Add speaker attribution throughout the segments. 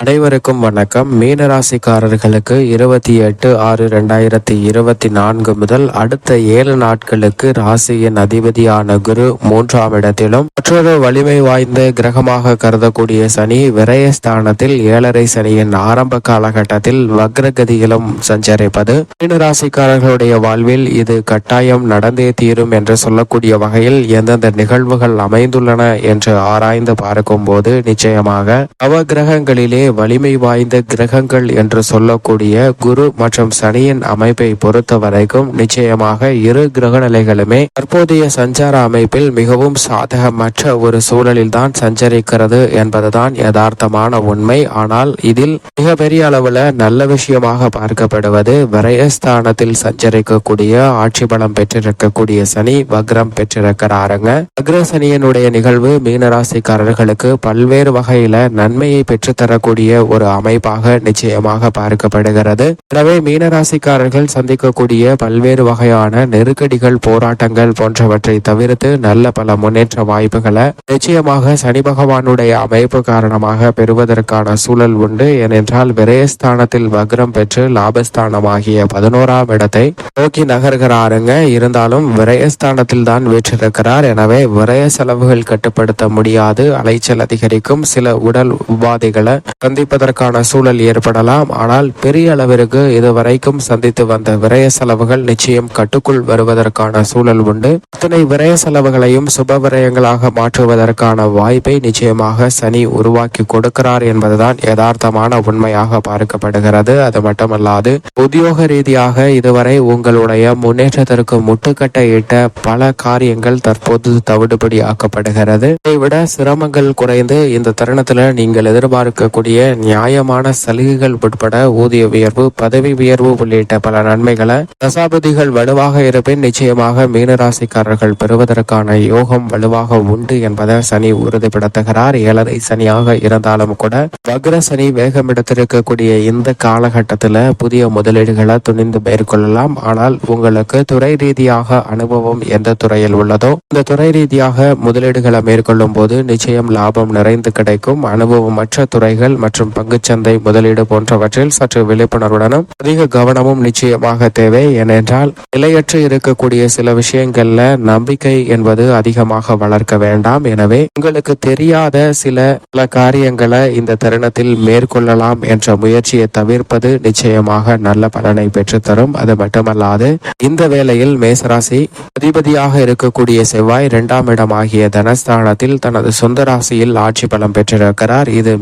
Speaker 1: அனைவருக்கும் வணக்கம். மீனராசிக்காரர்களுக்கு இருபத்தி எட்டு ஆறு ரெண்டாயிரத்தி இருபத்தி நான்கு முதல் அடுத்த ஏழு நாட்களுக்கு ராசியின் அதிபதியான குரு மூன்றாம் இடத்திலும் மற்றொரு வலிமை வாய்ந்த கிரகமாக கருதக்கூடிய சனி விரயஸ்தானத்தில் ஏழரை சனியின் ஆரம்ப காலகட்டத்தில் வக்ரகதியிலும் சஞ்சரிப்பது. மீனராசிக்காரர்களுடைய வாழ்வில் இது கட்டாயம் நடந்தே தீரும் என்று சொல்லக்கூடிய வகையில் எந்தெந்த நிகழ்வுகள் அமைந்துள்ளன என்று ஆராய்ந்து பார்க்கும்போது நிச்சயமாக நவகிரகங்களிலே வலிமை வாய்ந்த கிரகங்கள் என்று சொல்லக்கூடிய குரு மற்றும் சனியின் அமைப்பை பொறுத்த வரைக்கும் நிச்சயமாக இரு கிரக நிலைகளுமே தற்போதைய சஞ்சார அமைப்பில் மிகவும் சாதகமற்ற ஒரு சூழலில் தான் சஞ்சரிக்கிறது என்பதுதான் யதார்த்தமான உண்மை. ஆனால் இதில் மிக பெரிய அளவுல நல்ல விஷயமாக பார்க்கப்படுவது விரயஸ்தானத்தில் சஞ்சரிக்கக்கூடிய ஆட்சி பலம் பெற்றிருக்கக்கூடிய சனி வக்ரம் பெற்றிருக்கிறாருங்க. வக்ர சனியனுடைய நிகழ்வு மீனராசிக்காரர்களுக்கு பல்வேறு வகையில நன்மையை பெற்றுத்தரக்கூடிய ஒரு அமைப்பாக நிச்சயமாக பார்க்கப்படுகிறது. எனவே மீனராசிக்காரர்கள் சந்திக்கக்கூடிய பல்வேறு வகையான நெருக்கடிகள் போராட்டங்கள் போன்றவற்றை தவிர்த்து நல்ல பல முன்னேற்ற வாய்ப்புகளை நிச்சயமாக சனி பகவானுடைய அமைப்பு காரணமாக பெறுவதற்கான சூழல் உண்டு. ஏனென்றால் விரயஸ்தானத்தில் வக்ரம் பெற்று லாபஸ்தானமாகிய பதினோராம் இடத்தை நோக்கி நகர்கிறாருங்க. இருந்தாலும் விரயஸ்தானத்தில் தான் வீற்றிருக்கிறார். எனவே விரய செலவுகள் கட்டுப்படுத்த முடியாது. அலைச்சல் அதிகரிக்கும். சில உடல் உபாதைகளை சந்திப்பதற்கான சூழல் ஏற்படலாம். ஆனால் பெரிய அளவிற்கு இதுவரைக்கும் சந்தித்து வந்த விரய செலவுகள் நிச்சயம் கட்டுக்குள் வருவதற்கான சூழல் உண்டு. அத்தனை விரய செலவுகளையும் சுப விரயங்களாக மாற்றுவதற்கான வாய்ப்பை நிச்சயமாக சனி உருவாக்கி கொடுக்கிறார் என்பதுதான் யதார்த்தமான உண்மையாக பார்க்கப்படுகிறது. அது மட்டுமல்லாது உத்தியோக ரீதியாக இதுவரை உங்களுடைய முன்னேற்றத்திற்கு முட்டுக்கட்டை இட்ட பல காரியங்கள் தற்போது தவிடுபடி ஆக்கப்படுகிறது இதைவிட சிரமங்கள் குறைந்து இந்த தருணத்துல நீங்கள் எதிர்பார்க்கக்கூடிய நியாயமான சலுகைகள் உட்பட ஊதிய உயர்வு பதவி உயர்வு உள்ளிட்ட பல நன்மைகளை தசாபதிகள் வலுவாக இருப்பின் நிச்சயமாக மீனராசிக்காரர்கள் பெறுவதற்கான யோகம் வலுவாக உண்டு என்பதை சனி உறுதிப்படுத்துகிறார். ஏழரை சனியாக இருந்தாலும் கூட வக்ர சனி வேகம் எடுத்திருக்கக்கூடிய இந்த காலகட்டத்தில் புதிய முதலீடுகளை துணிந்து மேற்கொள்ளலாம். ஆனால் உங்களுக்கு துறை ரீதியாக அனுபவம் எந்த துறையில் உள்ளதோ இந்த துறை ரீதியாக முதலீடுகளை மேற்கொள்ளும் போது நிச்சயம் லாபம் நிறைந்து கிடைக்கும். அனுபவமற்ற துறைகள் மற்றும் பங்குச்சந்தை முதலீடு போன்றவற்றில் சற்று விழிப்புணர்வுடனும் அதிக கவனமும் நிச்சயமாக தேவை. ஏனென்றால் நிலையற்று இருக்கக்கூடிய சில விஷயங்கள்ல நம்பிக்கை என்பது அதிகமாக வளர்க்க வேண்டாம். எனவே உங்களுக்கு தெரியாத சில பல காரியங்களை இந்த தருணத்தில் மேற்கொள்ளலாம் என்ற முயற்சியை தவிர்ப்பது நிச்சயமாக நல்ல பலனை பெற்றுத்தரும். அது மட்டுமல்லாது இந்த வேளையில் மேசராசி அதிபதியாக இருக்கக்கூடிய செவ்வாய் இரண்டாம் இடமாகிய தனஸ்தானத்தில் தனது சொந்த ராசியில் ஆட்சி பலம் பெற்றிருக்கிறார். இது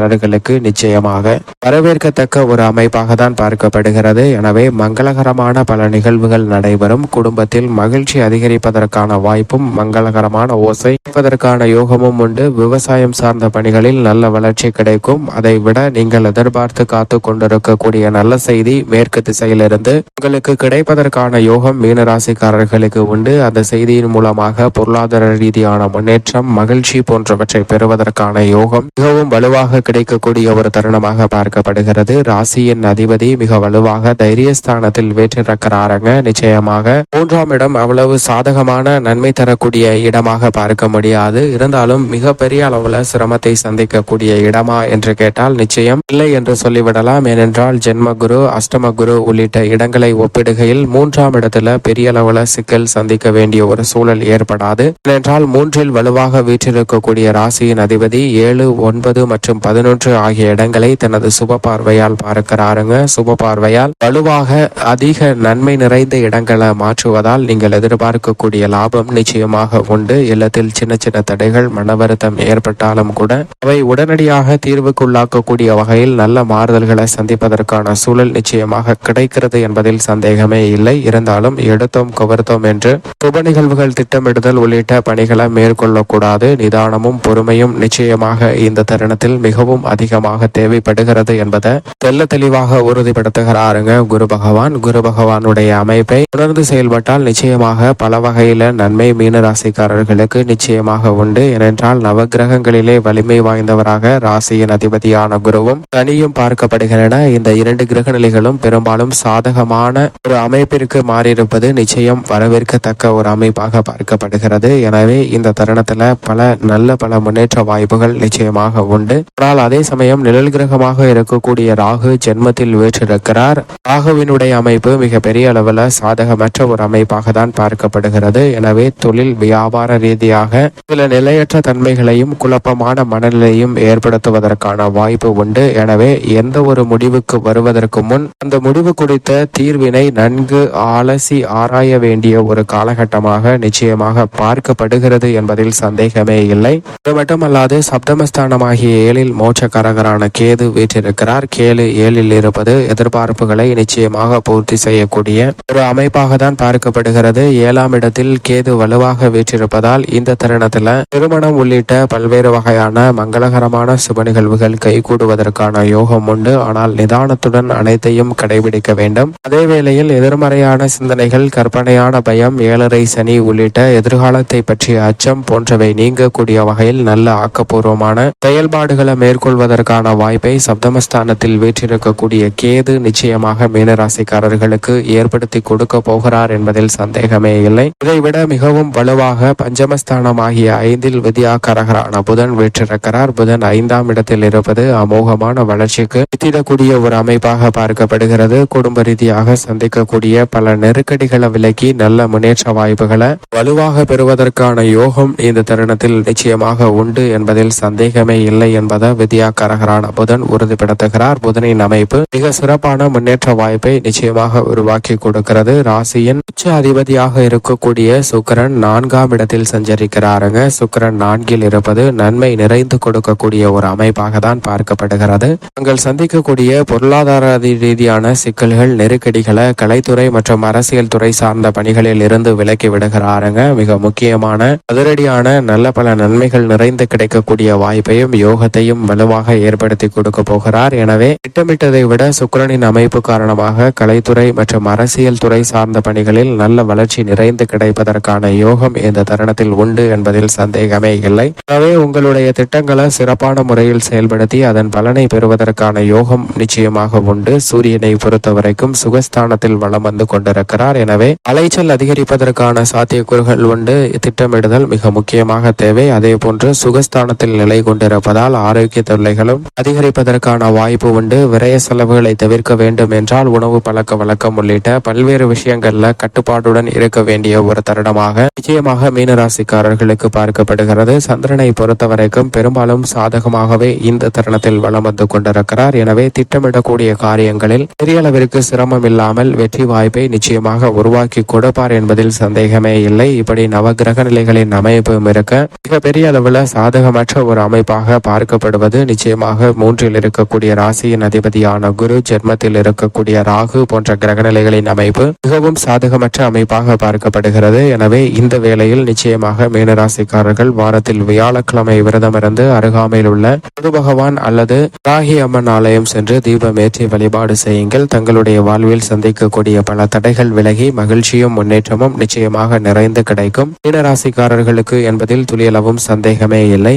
Speaker 1: மீனராசிக்காரர்களுக்கு நிச்சயமாக வரவேற்கத்தக்க ஒரு அமைப்பாக தான் பார்க்கப்படுகிறது. எனவே மங்களகரமான பல நிகழ்வுகள் நடைபெறும். குடும்பத்தில் மகிழ்ச்சி அதிகரிப்பதற்கான வாய்ப்பும் மங்களகரமான ஓசை கிடைப்பதற்கான யோகமும் உண்டு. விவசாயம் சார்ந்த பணிகளில் நல்ல வளர்ச்சி கிடைக்கும். அதை விட நீங்கள் எதிர்பார்த்து காத்து கொண்டிருக்கக்கூடிய நல்ல செய்தி மேற்கு திசையிலிருந்து உங்களுக்கு கிடைப்பதற்கான யோகம் மீனராசிக்காரர்களுக்கு உண்டு. அந்த செய்தியின் மூலமாக பொருளாதார ரீதியான முன்னேற்றம் மகிழ்ச்சி போன்றவற்றை பெறுவதற்கான யோகம் மிகவும் வலுவாக கிடைக்கக்கூடிய ஒரு தருணமாக பார்க்கப்படுகிறது. ராசியின் அதிபதி மிக வலுவாக தைரியஸ்தானத்தில் வேற்றிருக்கிறாருங்க. நிச்சயமாக மூன்றாம் இடம் அவ்வளவு சாதகமான நன்மை தரக்கூடிய இடமாக பார்க்க முடியாது. இருந்தாலும் மிக பெரிய அளவுல சிரமத்தை சந்திக்கக்கூடிய இடமா என்று கேட்டால் நிச்சயம் இல்லை என்று சொல்லிவிடலாம். ஏனென்றால் ஜென்ம குரு அஷ்டம குரு உள்ளிட்ட இடங்களை ஒப்பிடுகையில் மூன்றாம் இடத்துல பெரிய அளவுல சிக்கல் சந்திக்க வேண்டிய ஒரு சூழல் ஏற்படாது. ஏனென்றால் மூன்றில் வலுவாக வீற்றிருக்கக்கூடிய ராசியின் அதிபதி ஏழு ஒன்பது மற்றும் பதினொன்று ஆகிய இடங்களை தனது சுப பார்வையால் பார்க்கிறாருங்க. சுப பார்வையால் வலுவாக அதிக நன்மை நிறைந்த இடங்களை மாற்றுவதால் நீங்கள் எதிர்பார்க்கக்கூடிய லாபம் நிச்சயமாக உண்டு. இல்லத்தில் சின்ன சின்ன தடைகள் மன வருத்தம் ஏற்பட்டாலும் கூட அவை உடனடியாக தீர்வுக்குள்ளாக்கக்கூடிய வகையில் நல்ல மாறுதல்களை சந்திப்பதற்கான சூழல் நிச்சயமாக கிடைக்கிறது என்பதில் சந்தேகமே இல்லை. இருந்தாலும் எடுத்தோம் கவர்த்தோம் என்று சுப நிகழ்வுகள் திட்டமிடுதல் உள்ளிட்ட பணிகளை மேற்கொள்ளக்கூடாது. நிதானமும் பொறுமையும் நிச்சயமாக இந்த தருணத்தில் மிக மிகவும் அதிகமாக தேவைப்படுகிறது என்பதை தெல்ல தெளிவாக உறுதிப்படுத்துகிறாருங்க குரு பகவான். குரு பகவானுடைய அமைப்பை உணர்ந்து செயல்பட்டால் நிச்சயமாக பல வகையில நன்மை மீன ராசிக்காரர்களுக்கு நிச்சயமாக உண்டு. ஏனென்றால் நவகிரகங்களிலே வலிமை வாய்ந்தவராக ராசியின் அதிபதியான குருவும் தனியும் பார்க்கப்படுகின்றன. இந்த இரண்டு கிரக நிலைகளும் பெரும்பாலும் சாதகமான ஒரு அமைப்பிற்கு மாறியிருப்பது நிச்சயம் வரவேற்கத்தக்க ஒரு அமைப்பாக பார்க்கப்படுகிறது. எனவே இந்த தருணத்துல பல நல்ல பல முன்னேற்ற வாய்ப்புகள் நிச்சயமாக உண்டு. ஆனால் அதே சமயம் நிழல் கிரகமாக இருக்கக்கூடிய ராகு ஜென்மத்தில் வீற்றிருக்கிறார். ராகுவினுடைய அமைப்பு மிக பெரிய அளவில் சாதகமற்ற ஒரு அமைப்பாக தான் பார்க்கப்படுகிறது. எனவே தொழில் வியாபார ரீதியாக சில நிலையற்ற தன்மைகளையும் குழப்பமான மனநிலையும் ஏற்படுத்துவதற்கான வாய்ப்பு உண்டு. எனவே எந்த ஒரு முடிவுக்கு வருவதற்கு முன் அந்த முடிவு குறித்த தீர்வினை நன்கு அலசி ஆராய வேண்டிய ஒரு காலகட்டமாக நிச்சயமாக பார்க்கப்படுகிறது என்பதில் சந்தேகமே இல்லை. அது மட்டுமல்லாது சப்தமஸ்தானமாகிய ஏழில் மோட்சக்காரகரான கேது வீற்றிருக்கிறார். கேது ஏழில் இருப்பது எதிர்பார்ப்புகளை நிச்சயமாக பூர்த்தி செய்யக்கூடிய ஒரு அமைப்பாக தான் பார்க்கப்படுகிறது. ஏழாம் இடத்தில் கேது வலுவாக வீற்றிருப்பதால் இந்த தருணத்துல திருமணம் உள்ளிட்ட பல்வேறு வகையான மங்களகரமான சுப நிகழ்வுகள் கைகூடுவதற்கான யோகம் உண்டு. ஆனால் நிதானத்துடன் அனைத்தையும் கடைபிடிக்க வேண்டும். அதே வேளையில் எதிர்மறையான சிந்தனைகள் கற்பனையான பயம் ஏழரை சனி உள்ளிட்ட எதிர்காலத்தை பற்றிய அச்சம் போன்றவை நீங்கக்கூடிய வகையில் நல்ல ஆக்கப்பூர்வமான செயல்பாடுகளை மேற்கொள்வதற்கான வாய்ப்பை சப்தமஸ்தானத்தில் வீற்றிருக்கக்கூடிய கேது நிச்சயமாக மீனராசிக்காரர்களுக்கு ஏற்படுத்தி கொடுக்க போகிறார் என்பதில் சந்தேகமே இல்லை. இதைவிட மிகவும் வலுவாக பஞ்சமஸ்தானமாகிய ஐந்தில் விதியாக்காரகரான புதன் வீற்றிருக்கிறார். புதன் ஐந்தாம் இடத்தில் இருப்பது அமோகமான வளர்ச்சிக்கு வித்திடக்கூடிய ஒரு அமைப்பாக பார்க்கப்படுகிறது. குடும்ப ரீதியாக சந்திக்கக்கூடிய பல நெருக்கடிகளை விலக்கி நல்ல முன்னேற்ற வாய்ப்புகளை வலுவாக பெறுவதற்கான யோகம் இந்த தருணத்தில் நிச்சயமாக உண்டு என்பதில் சந்தேகமே இல்லை என்பதை வித்யாகரகரான புதன் உறுதிப்படுத்துகிறார். புதனின் அமைப்பு மிக சிறப்பான முன்னேற்ற வாய்ப்பை நிச்சயமாக உருவாக்கி கொடுக்கிறது. ராசியின் உச்ச அதிபதியாக இருக்கக்கூடிய சுக்கிரன் நான்காம் இடத்தில் சஞ்சரிக்கிறாருங்க. சுக்கிரன் நான்கில் இருப்பது நன்மை நிறைந்து கொடுக்கக்கூடிய ஒரு அமைப்பாக தான் பார்க்கப்படுகிறது. நீங்கள் சந்திக்கக்கூடிய பொருளாதார ரீதியான சிக்கல்கள் நெருக்கடிகளை கலைத்துறை மற்றும் அரசியல் துறை சார்ந்த பணிகளில் இருந்து விலக்கி விடுகிறாருங்க. மிக முக்கியமான அதிரடியான நல்ல பல நன்மைகள் நிறைந்து கிடைக்கக்கூடிய வாய்ப்பையும் யோகத்தையும் வலுவாக ஏற்படுத்தி கொடுக்க போகிறார். எனவே திட்டமிட்டதை விட சுக்கிரனின் அமைப்பு காரணமாக கலைத்துறை மற்றும் அரசியல் துறை சார்ந்த பணிகளில் நல்ல வளர்ச்சி நிறைந்து கிடைப்பதற்கான யோகம் இந்த தருணத்தில் உண்டு என்பதில் சந்தேகமே இல்லை. எனவே உங்களுடைய திட்டங்களை சிறப்பான முறையில் செயல்படுத்தி அதன் பலனை பெறுவதற்கான யோகம் நிச்சயமாக உண்டு. சூரியனை பொறுத்தவரைக்கும் சுகஸ்தானத்தில் வலம் வந்து கொண்டிருக்கிறார். எனவே அலைச்சல் அதிகரிப்பதற்கான சாத்தியக்கூறுகள் உண்டு. திட்டமிடுதல் மிக முக்கியமாக தேவை. அதே போன்று சுகஸ்தானத்தில் நிலை கொண்டிருப்பதால் ஆரோக்கிய தொல்லைகளும் அதிகரிப்பதற்கான வாய்ப்பு உண்டு. விரய செலவுகளை தவிர்க்க வேண்டும் என்றால் உணவு பழக்க வழக்கம் உள்ளிட்ட பல்வேறு விஷயங்கள்ல கட்டுப்பாட்டுடன் இருக்க வேண்டிய ஒரு தருணமாக நிச்சயமாக மீனராசிக்காரர்களுக்கு பார்க்கப்படுகிறது. சந்திரனை பொறுத்தவரைக்கும் பெரும்பாலும் சாதகமாகவே இந்த தருணத்தில் வலம் வந்து கொண்டிருக்கிறார். எனவே திட்டமிடக்கூடிய காரியங்களில் பெரிய அளவிற்கு சிரமம் இல்லாமல் வெற்றி வாய்ப்பை நிச்சயமாக உருவாக்கி கொடுப்பார் என்பதில் சந்தேகமே இல்லை. இப்படி நவகிரக நிலைகளின் அமைப்பும் இருக்க மிக பெரிய அளவில் சாதகமற்ற ஒரு அமைப்பாக பார்க்கப்படுவது நிச்சயமாக மூன்றில் இருக்கக்கூடிய ராசியின் அதிபதியான குரு ஜென்மத்தில் இருக்கக்கூடிய ராகு போன்ற கிரகநிலைகளின் அமைப்பு மிகவும் சாதகமற்ற அமைப்பாக பார்க்கப்படுகிறது. எனவே இந்த வேளையில் நிச்சயமாக மீனராசிக்காரர்கள் வாரத்தில் வியாழக்கிழமை விரதமிருந்து அருகாமையில் உள்ள குரு பகவான் அல்லது ராகி அம்மன் ஆலயம் சென்று தீபமேற்றி வழிபாடு செய்யுங்கள். தங்களுடைய வாழ்வில் சந்திக்கக்கூடிய பல தடைகள் விலகி மகிழ்ச்சியும் முன்னேற்றமும் நிச்சயமாக நிறைந்து கிடைக்கும். மீனராசிக்காரர்களுக்கு என்பதில் துளியளவும் சந்தேகமே இல்லை.